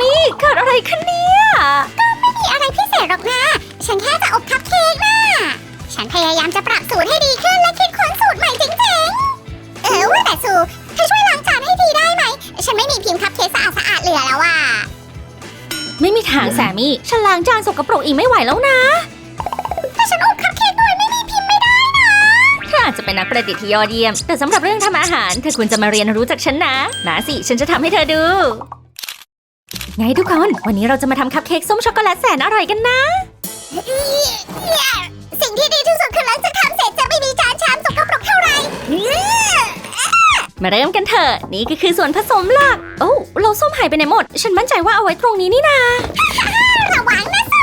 มี่ เกิดอะไรขึ้นเนี่ยไม่มีอะไรพิเศษหรอกนะ ฉันแค่จะอบคัพเค้กนะฉันพยายามจะปรับสูตรให้ดีขึ้นและคิดค้นสูตรใหม่จริงๆ เออว่าแต่สูเธอช่วยล้างจานให้ทีได้ไหม ฉันไม่มีพิมพ์คัพเค้กสะอาดสะอาดๆเหลือแล้วอะ ไม่มีทางแซมมี่ ฉันล้างจานสกปรกอีกไม่ไหวแล้วนะถ้าฉันอบคัพเค้กโดยไม่มีพิมพ์ไม่ได้เธออาจจะเป็นนักประดิษฐ์ที่ยอดเยี่ยม แต่สำหรับเรื่องทำอาหาร เธอควรจะมาเรียนรู้จากฉันนะ มาสิ ฉันจะทำให้เธอดู ไงทุกคน วันนี้เราจะมาทำคัพเค้กส้มช็อกโกแลตแสนอร่อยกันนะ สิ่งที่ดีที่สุดคือหลังจากทำเสร็จจะไม่มีจานชามสกปรกเท่าไหร่มาเริ่มกันเถอะ นี่ก็คือส่วนผสมหลัก โอ้เราส้มหายไปไหนหมด ฉันมั่นใจว่าเอาไว้ตรงนี้นี่นาระวังนะสู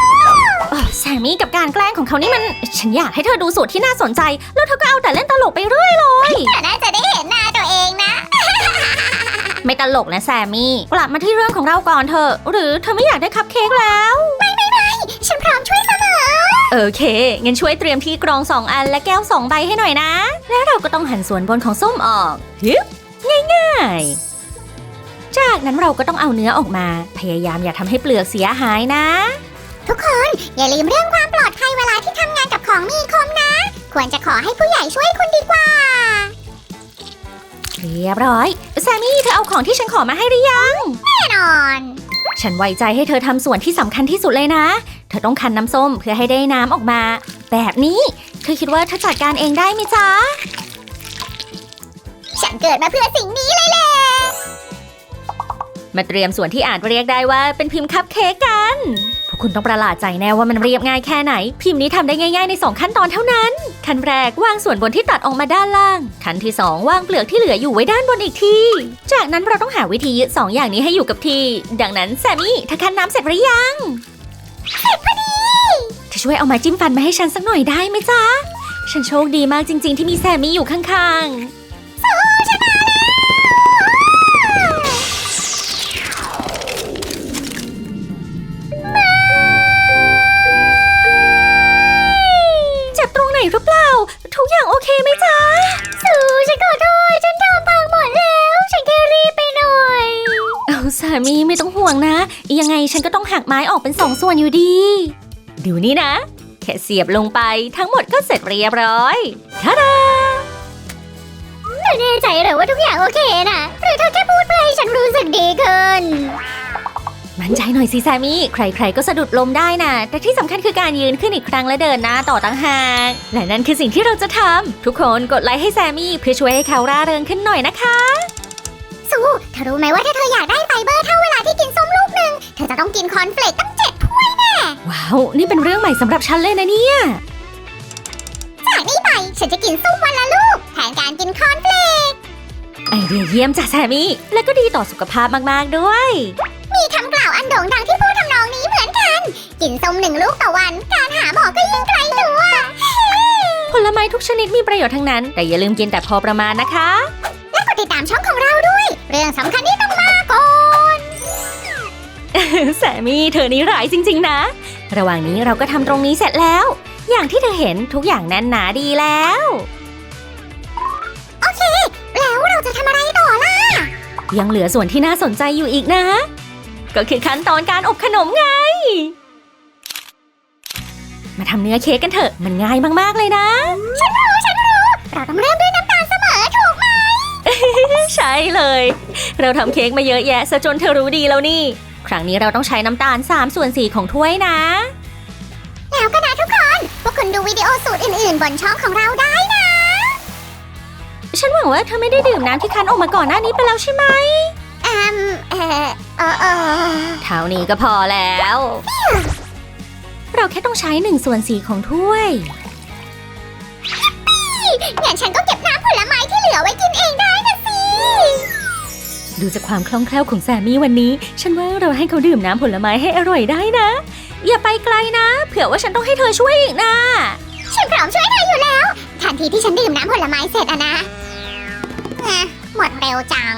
โอ้แซมมี่กับการแกล้งของเขานี่มัน ฉันอยากให้เธอดูสูตรที่น่าสนใจ แล้วเธอก็เอาแต่เล่นตลกไปเรื่อยเลยเธอน่าจะได้เห็นหน้าตัวเองนะ ไม่ตลกนะแซมมี่ กลับมาที่เรื่องของเราก่อนเถอะ หรือเธอไม่อยากได้คัพเค้กแล้วฉันพร้อมช่วยเสมอ โอเค งั้นช่วยเตรียมที่กรอง2อันและแก้ว2ใบให้หน่อยนะ แล้วเราก็ต้องหั่นส่วนบนของส้มออกฮึบง่ายๆ จากนั้นเราก็ต้องเอาเนื้อออกมา พยายามอย่าทำให้เปลือกเสียหายนะ ทุกคนอย่าลืมเรื่องความปลอดภัยเวลาที่ทำงานกับของมีคมนะ ควรจะขอให้ผู้ใหญ่ช่วยคุณดีกว่า เรียบร้อย แซมมี่เธอเอาของที่ฉันขอมาให้หรือยัง แน่นอน ฉันไว้ใจให้เธอทำส่วนที่สำคัญที่สุดเลยนะ เธอต้องคั้นน้ำส้มเพื่อให้ได้น้ำออกมา แบบนี้ เธอคิดว่าเธอจัดการเองได้ไหมจ๊ะ ฉันเกิดมาเพื่อสิ่งนี้เลยแหละ มาเตรียมส่วนที่อาจเรียกได้ว่าเป็นพิมพ์คัพเค้กกัน พวกคุณต้องประหลาดใจแน่ว่ามันเรียบง่ายแค่ไหน พิมพ์นี้ทำได้ง่าย ๆ ใน2ขั้นตอนเท่านั้น ขั้นแรกวางส่วนบนที่ตัดออกมาด้านล่าง ขั้นที่ 2 วางเปลือกที่เหลืออยู่ไว้ด้านบนอีกที จากนั้นเราต้องหาวิธียึดสองอย่างนี้ให้อยู่กับที่ ดังนั้นแซมมี่เธอคั้นน้ำเสร็จหรือยัง เสร็จพอดีเธอช่วยเอาไม้จิ้มฟันมาให้ฉันสักหน่อยได้ไหมจ๊ะ ฉันโชคดีมากจริง ๆ ที่มีแซมมี่อยู่ข้างๆ ทุกอย่างโอเคไหมจ๊ะสูฉันขอโทษฉันทำพังหมดแล้ว ฉันแค่รีบไปหน่อย เอาสามีไม่ต้องห่วงนะ ยังไงฉันก็ต้องหักไม้ออกเป็นสองส่วนอยู่ดีดูนี่นะ แค่เสียบลงไปทั้งหมดก็เสร็จเรียบร้อยท่าดาเธอแน่ใจเหรอว่าทุกอย่างโอเคนะหรือเธอแค่พูดเพื่อให้ฉันรู้สึกดีขึ้น มั่นใจหน่อยสิแซมมี่ ใคร ๆ ก็สะดุดลมได้นะ แต่ที่สำคัญคือการยืนขึ้นอีกครั้งและเดินหน้าต่อตั้งหาก และนั่นคือสิ่งที่เราจะทำทุกคนกดไลค์ให้แซมมี่ เพื่อช่วยให้เขาร่าเริงขึ้นหน่อยนะคะสูเธอรู้ไหมว่าถ้าเธออยากได้ไฟเบอร์เท่าเวลาที่กินส้มลูกหนึ่งเธอจะต้องกินคอนเฟลกตั้งเจ็ดถ้วยแน่ว้าวนี่เป็นเรื่องใหม่สำหรับฉันเลยนะเนี่ยจากนี้ไปฉันจะกินส้มวันละลูกแทนการกินคอนเฟลกไอเดียเยี่ยมจ้ะแซมมี่และก็ดีต่อสุขภาพมากๆด้วย มีคำกล่าวอันโด่งดังที่พูดทำนองนี้เหมือนกัน กินส้มหนึ่งลูกต่อวัน การหาหมอก็ยิ่งไกลตัวผลไม้ทุกชนิดมีประโยชน์ทั้งนั้น แต่อย่าลืมกินแต่พอประมาณนะคะ และกดติดตามช่องของเราด้วย เรื่องสำคัญที่ต้องมาก่อนแซมมี่เธอนี่ร้ายจริง ๆ นะ ระหว่างนี้เราก็ทำตรงนี้เสร็จแล้ว อย่างที่เธอเห็นทุกอย่างแน่นหนาดีแล้วแล้วเราจะทำอะไรต่อล่ะ ยังเหลือส่วนที่น่าสนใจอยู่อีกนะ ก็คือขั้นตอนการอบขนมไง มาทำเนื้อเค้กกันเถอะ มันง่ายมากๆเลยนะ ฉันรู้ ฉันรู้ เราต้องเริ่มด้วยน้ำตาลเสมอถูกไหม ใช่เลย เราทำเค้กมาเยอะแยะซะจนเธอรู้ดีแล้วนี่ ครั้งนี้เราต้องใช้น้ำตาล3ส่วน4ของถ้วยนะ แล้วก็นะทุกคน พวกคุณดูวิดีโอสูตรอื่นๆ บนช่องของเราได้นะ ฉันหวังว่าเธอไม่ได้ดื่มน้ำที่คั้นออกมาก่อนหน้านี้ไปแล้วใช่ไหม อืมเออ เออเออเท่านี้ก็พอแล้ว เราแค่ต้องใช้1ส่วน4ของถ้วย งั้นฉันก็เก็บน้ำผลไม้ที่เหลือไว้กินเองได้นะสิ ดูจากความคล่องแคล่วของแซมมี่วันนี้ ฉันว่าเราให้เขาดื่มน้ำผลไม้ให้อร่อยได้นะ อย่าไปไกลนะ เผื่อว่าฉันต้องให้เธอช่วยอีกนะ ฉันพร้อมช่วยเธออยู่แล้ว ทันทีที่ฉันดื่มน้ำผลไม้เสร็จอะนะแหม่หมดเร็วจัง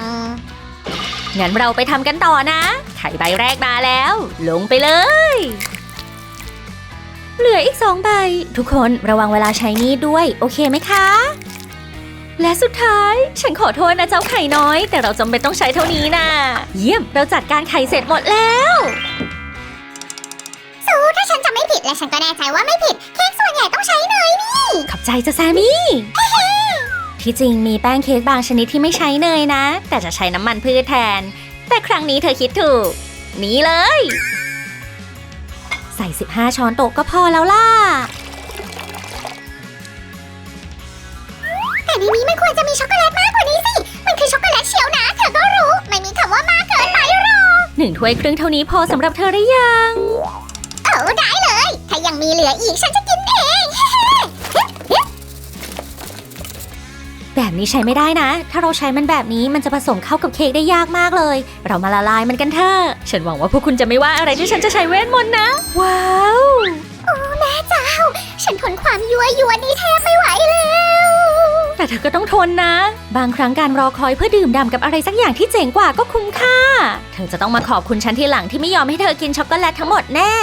งั้นเราไปทำกันต่อนะ ไข่ใบแรกมาแล้ว ลงไปเลย เหลืออีกสองใบ ทุกคนระวังเวลาใช้มีดด้วย โอเคไหมคะ และสุดท้าย ฉันขอโทษนะเจ้าไข่น้อย แต่เราจำเป็นต้องใช้เท่านี้นะ เยี่ยม เราจัดการไข่เสร็จหมดแล้วสูถ้าฉันจะไม่ผิดและฉันก็แน่ใจว่าไม่ผิด เค้กส่วนใหญ่ต้องใช้เนยนี่ ขอบใจจ้ะแซมมี่ ที่จริงมีแป้งเค้กบางชนิดที่ไม่ใช้เนยนะ แต่จะใช้น้ำมันพืชแทน แต่ครั้งนี้เธอคิดถูก นี่เลย ใส่ 15 ช้อนโต๊ะก็พอแล้วล่ะ แต่ในนี้มันควรจะมีช็อกโกแลตมากกว่านี้สิ มันคือช็อกโกแลตเชียวนะ เธอก็รู้ ไม่มีคำว่ามากเกินไปหรอกหนึ่งถ้วยครึ่งเท่านี้พอสำหรับเธอหรือยัง เออได้เลย ถ้ายังมีเหลืออีกฉันจะ แบบนี้ใช้ไม่ได้นะ ถ้าเราใช้มันแบบนี้มันจะผสมเข้ากับเค้กได้ยากมากเลย เรามาละลายมันกันเถอะ ฉันหวังว่าพวกคุณจะไม่ว่าอะไรที่ฉันจะใช้เวทมนต์นะ ว้าว โอ้แม่เจ้า ฉันทนความยั่วยวนนี้แทบไม่ไหวแล้ว แต่เธอก็ต้องทนนะ บางครั้งการรอคอยเพื่อดื่มด่ำกับอะไรสักอย่างที่เจ๋งกว่าก็คุ้มค่า เธอจะต้องมาขอบคุณฉันทีหลังที่ไม่ยอมให้เธอกินช็อกโกแลตทั้งหมดแน่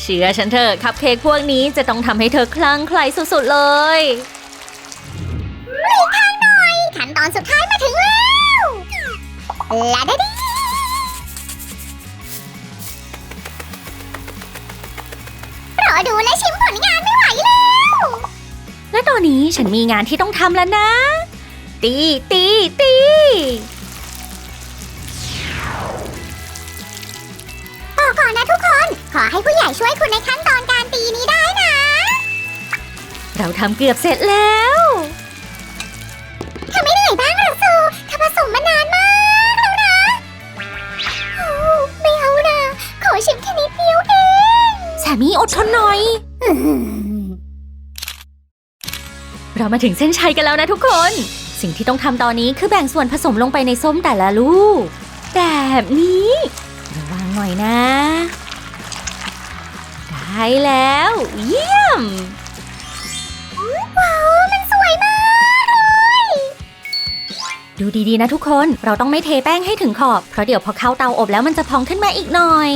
เชื่อฉันเถอะคัพเค้กพวกนี้จะต้องทำให้เธอคลั่งไคล้สุดๆเลยขั้นต อนสุดท้ายมาถึงแล้วลาดาดีรอดูและชิมผลงานไม่ไหวแล้ว และตอนนี้ฉันมีงานที่ต้องทำแล้วนะ ตีตีตีบอกก่อนนะทุกคน ขอให้ผู้ใหญ่ช่วยคุณในขั้นตอนการตีนี้ได้นะ เราทำเกือบเสร็จแล้ว เรามาถึงเส้นชัยกันแล้วนะทุกคน สิ่งที่ต้องทำตอนนี้คือแบ่งส่วนผสมลงไปในส้มแต่ละลูก แบบนี้ระวังหน่อยนะ ได้แล้ว เยี่ยม ว้าว มันสวยมากเลยดูดีๆนะทุกคนเราต้องไม่เทแป้งให้ถึงขอบ เพราะเดี๋ยวพอเข้าเตาอบแล้วมันจะพองขึ้นมาอีกหน่อย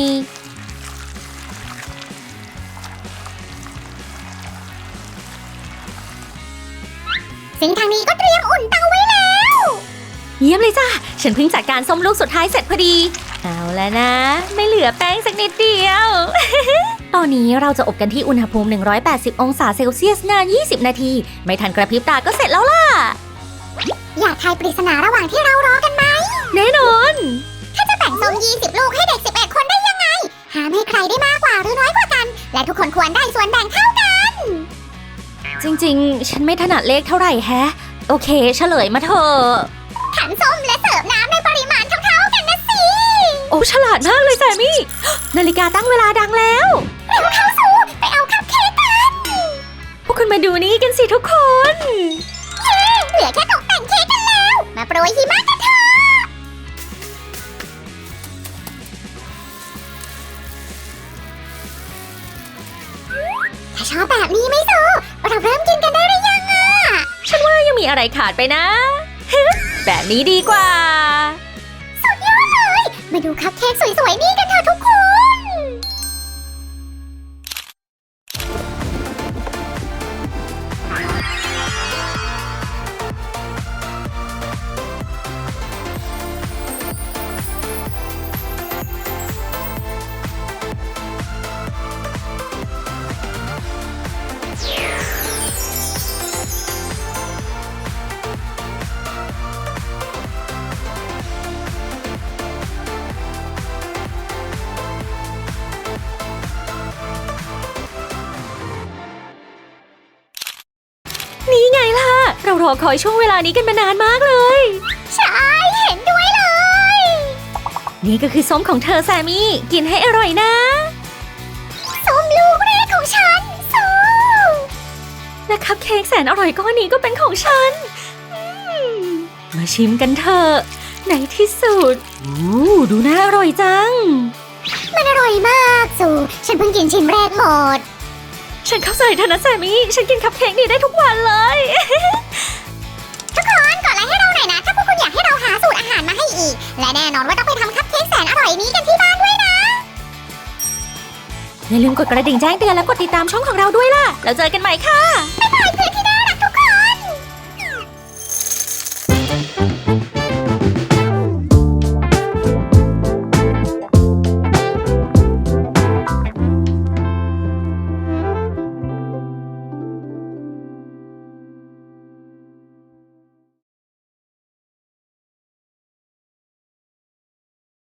ซึ่งทางนี้ก็เตรียมอุ่นเตาไว้แล้ว เยี่ยมเลยจ้ะฉันเพิ่งจัดการส้มลูกสุดท้ายเสร็จพอดี เอาแล้วนะ ไม่เหลือแป้งสักนิดเดียว ตอนนี้เราจะอบกันที่อุณหภูมิ 180 องศาเซลเซียสนาน 20 นาที ไม่ทันกระพริบตาก็เสร็จแล้วล่ะ อยากทายปริศนาระหว่างที่เรารอกันไหม แน่นอน ถ้าจะแบ่งส้ม20 ลูกให้เด็ก 11 คนได้ยังไง หามให้ใครได้มากกว่าหรือน้อยกว่ากัน และทุกคนควรได้ส่วนแบ่งเท่ากัน จริงๆ ฉันไม่ถนัดเลขเท่าไหร่แฮะ โอเค เฉลยมาเถอะขันส้มและเสิร์ฟน้ำในปริมาณเท่าๆกันนะสิ โอ้ฉลาดมากเลยแซมมี่ นาฬิกาตั้งเวลาดังแล้วเร็วเข้าสู่ไปเอาคัพเค้กกัน พวกคุณมาดูนี่กันสิทุกคน เย้ เหลือแค่ตกแต่งเค้กกันแล้ว มาโปรยหิมะ ถอะถ้าชอบแบบนี้ไหม่ซูเราเริ่มกินกันได้หรือยังอะฉันว่ายังมีอะไรขาดไปนะ แบบนี้ดีกว่า สุดยอดเลย มาดูคัพเค้กสวยๆนี่กันเถอะ อคอยช่วงเวลานี้กันมานานมากเลย ใช่ เห็นด้วยเลย นี่ก็คือส้มของเธอแซมมี่ กินให้อร่อยนะส้มลูกแรกของฉันซูและคัพเค้กแสนอร่อยก้อนนี้ก็เป็นของฉันอืมมาชิมกันเถอะในที่สุดอู้ดูน่าอร่อยจัง มันอร่อยมากซูฉันเพิ่งกินชิ้นแรกหมด ฉันเข้าใจเธอนะแซมมี่ ฉันกินคัพเค้กนี้ได้ทุกวันเลย นะ ถ้าพวกคุณอยากให้เราหาสูตรอาหารมาให้อีก และแน่นอนว่าต้องไปทำคัพเค้กแสนอร่อยนี้กันที่บ้านด้วยนะ อย่าลืมกดกระดิ่งแจ้งเตือนและกดติดตามช่องของเราด้วยล่ะ แล้วเจอกันใหม่ค่ะ บ๊ายบายเพื่อนที่น่ารักทุกคน